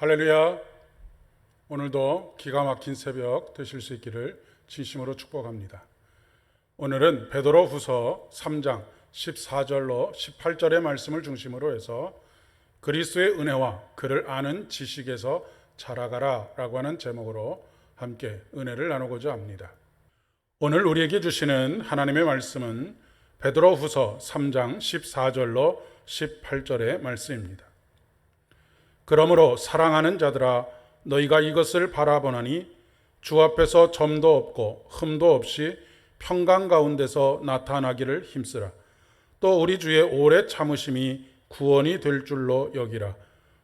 할렐루야. 오늘도 기가 막힌 새벽 되실 수 있기를 진심으로 축복합니다. 오늘은 베드로 후서 3장 14절로 18절의 말씀을 중심으로 해서 그리스도의 은혜와 그를 아는 지식에서 자라가라 라고 하는 제목으로 함께 은혜를 나누고자 합니다. 오늘 우리에게 주시는 하나님의 말씀은 베드로 후서 3장 14절로 18절의 말씀입니다. 그러므로 사랑하는 자들아 너희가 이것을 바라보나니 주 앞에서 점도 없고 흠도 없이 평강 가운데서 나타나기를 힘쓰라. 또 우리 주의 오래 참으심이 구원이 될 줄로 여기라.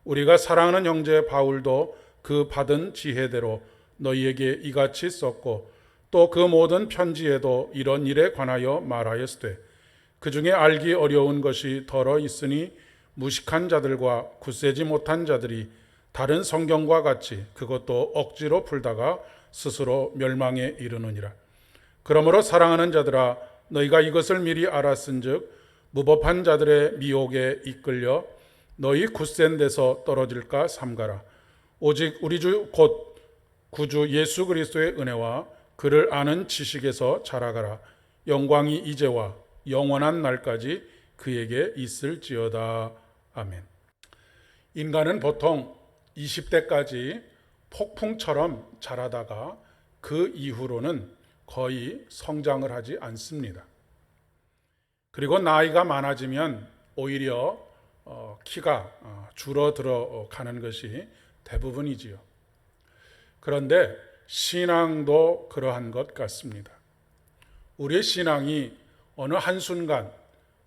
우리가 사랑하는 형제 바울도 그 받은 지혜대로 너희에게 이같이 썼고 또 그 모든 편지에도 이런 일에 관하여 말하였으되 그 중에 알기 어려운 것이 덜어 있으니 무식한 자들과 굳세지 못한 자들이 다른 성경과 같이 그것도 억지로 풀다가 스스로 멸망에 이르느니라. 그러므로 사랑하는 자들아 너희가 이것을 미리 알았은즉 무법한 자들의 미혹에 이끌려 너희 굳센 데서 떨어질까 삼가라. 오직 우리 주 곧 구주 예수 그리스도의 은혜와 그를 아는 지식에서 자라가라. 영광이 이제와 영원한 날까지 그에게 있을지어다. 아멘. 인간은 보통 20대까지 폭풍처럼 자라다가 그 이후로는 거의 성장을 하지 않습니다. 그리고 나이가 많아지면 오히려 어, 키가 어, 줄어들어 가는 것이 대부분이지요. 그런데 신앙도 그러한 것 같습니다. 우리의 신앙이 어느 한순간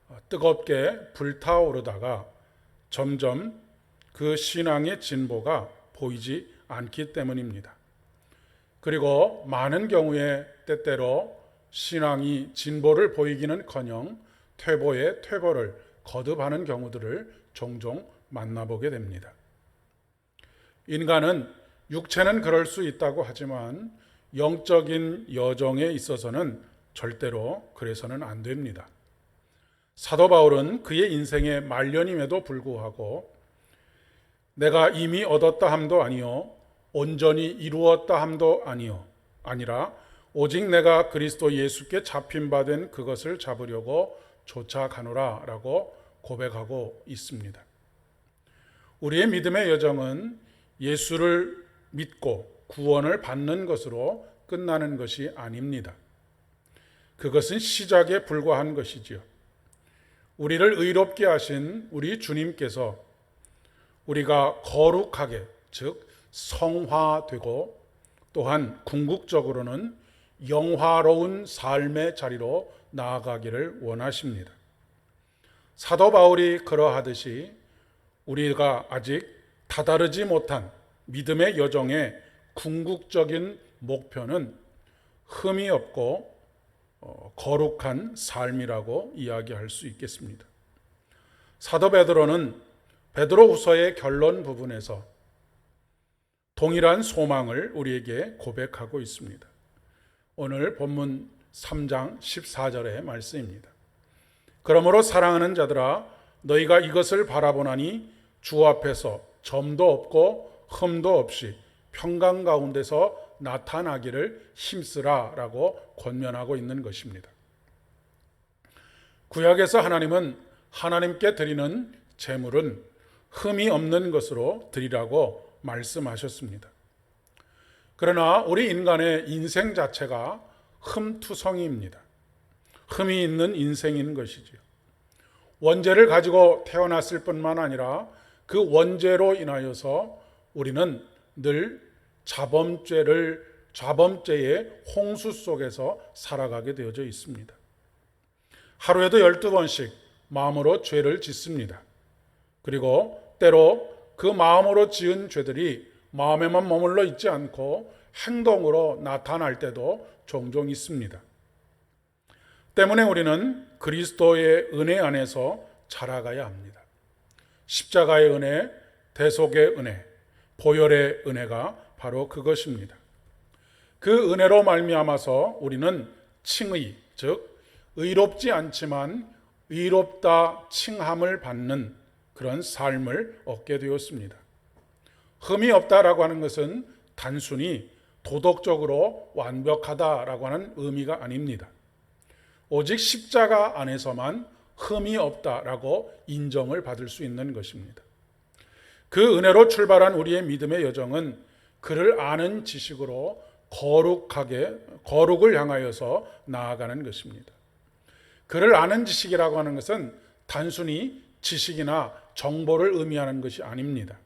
어, 뜨겁게 불타오르다가 점점 그 신앙의 진보가 보이지 않기 때문입니다. 그리고 많은 경우에 때때로 신앙이 진보를 보이기는 커녕 퇴보에 퇴보를 거듭하는 경우들을 종종 만나보게 됩니다. 인간은 육체는 그럴 수 있다고 하지만 영적인 여정에 있어서는 절대로 그래서는 안 됩니다. 사도 바울은 그의 인생의 말년임에도 불구하고 내가 이미 얻었다 함도 아니요 온전히 이루었다 함도 아니요 아니라 오직 내가 그리스도 예수께 잡힌 바 된 그것을 잡으려고 쫓아가노라라고 고백하고 있습니다. 우리의 믿음의 여정은 예수를 믿고 구원을 받는 것으로 끝나는 것이 아닙니다. 그것은 시작에 불과한 것이지요. 우리를 의롭게 하신 우리 주님께서 우리가 거룩하게 즉 성화되고 또한 궁극적으로는 영화로운 삶의 자리로 나아가기를 원하십니다. 사도 바울이 그러하듯이 우리가 아직 다다르지 못한 믿음의 여정의 궁극적인 목표는 흠이 없고 어, 거룩한 삶이라고 이야기할 수 있겠습니다. 사도 베드로는 베드로후서의 결론 부분에서 동일한 소망을 우리에게 고백하고 있습니다. 오늘 본문 3장 14절의 말씀입니다. 그러므로 사랑하는 자들아 너희가 이것을 바라보나니 주 앞에서 점도 없고 흠도 없이 평강 가운데서 나타나기를 힘쓰라라고 권면하고 있는 것입니다. 구약에서 하나님은 하나님께 드리는 제물은 흠이 없는 것으로 드리라고 말씀하셨습니다. 그러나 우리 인간의 인생 자체가 흠투성이입니다. 흠이 있는 인생인 것이지요. 원죄를 가지고 태어났을 뿐만 아니라 그 원죄로 인하여서 우리는 늘 자범죄를 자범죄의 홍수 속에서 살아가게 되어져 있습니다. 하루에도 12번씩 마음으로 죄를 짓습니다. 그리고 때로 그 마음으로 지은 죄들이 마음에만 머물러 있지 않고 행동으로 나타날 때도 종종 있습니다. 때문에 우리는 그리스도의 은혜 안에서 자라가야 합니다. 십자가의 은혜, 대속의 은혜, 보혈의 은혜가 바로 그것입니다. 그 은혜로 말미암아서 우리는 칭의, 즉 의롭지 않지만 의롭다 칭함을 받는 그런 삶을 얻게 되었습니다. 흠이 없다라고 하는 것은 단순히 도덕적으로 완벽하다라고 하는 의미가 아닙니다. 오직 십자가 안에서만 흠이 없다라고 인정을 받을 수 있는 것입니다. 그 은혜로 출발한 우리의 믿음의 여정은 그를 아는 지식으로 거룩하게 거룩을 향하여서 나아가는 것입니다. 그를 아는 지식이라고 하는 것은 단순히 지식이나 정보를 의미하는 것이 아닙니다.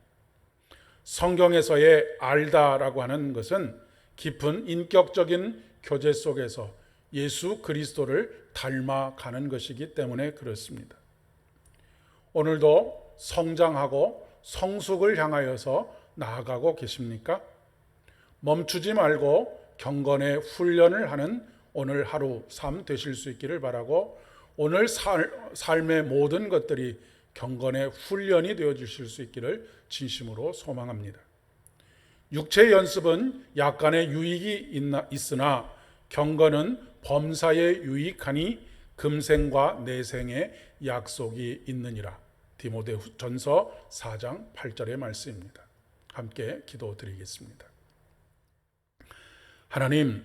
성경에서의 알다라고 하는 것은 깊은 인격적인 교제 속에서 예수 그리스도를 닮아가는 것이기 때문에 그렇습니다. 오늘도 성장하고 성숙을 향하여서 나아가고 계십니까? 멈추지 말고 경건의 훈련을 하는 오늘 하루 삶 되실 수 있기를 바라고 오늘 살, 삶의 모든 것들이 경건의 훈련이 되어 주실 수 있기를 진심으로 소망합니다. 육체 연습은 약간의 유익이 있나, 있으나 경건은 범사에 유익하니 금생과 내생의 약속이 있느니라. 디모데 전서 4장 8절의 말씀입니다. 함께 기도드리겠습니다. 하나님,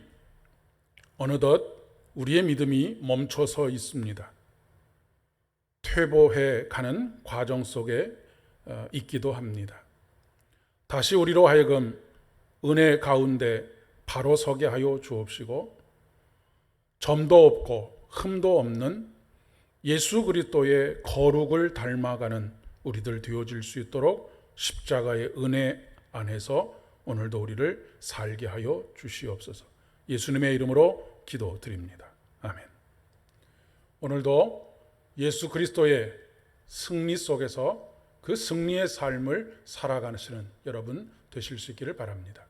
어느덧 우리의 믿음이 멈춰서 있습니다. 퇴보해 가는 과정 속에 어, 있기도 합니다. 다시 우리로 하여금 은혜 가운데 바로 서게 하여 주옵시고 점도 없고 흠도 없는 예수 그리스도의 거룩을 닮아가는 우리들 되어질 수 있도록 십자가의 은혜 안에서 오늘도 우리를 살게 하여 주시옵소서. 예수님의 이름으로 기도드립니다. 아멘. 오늘도 예수 그리스도의 승리 속에서 그 승리의 삶을 살아가시는 여러분 되실 수 있기를 바랍니다.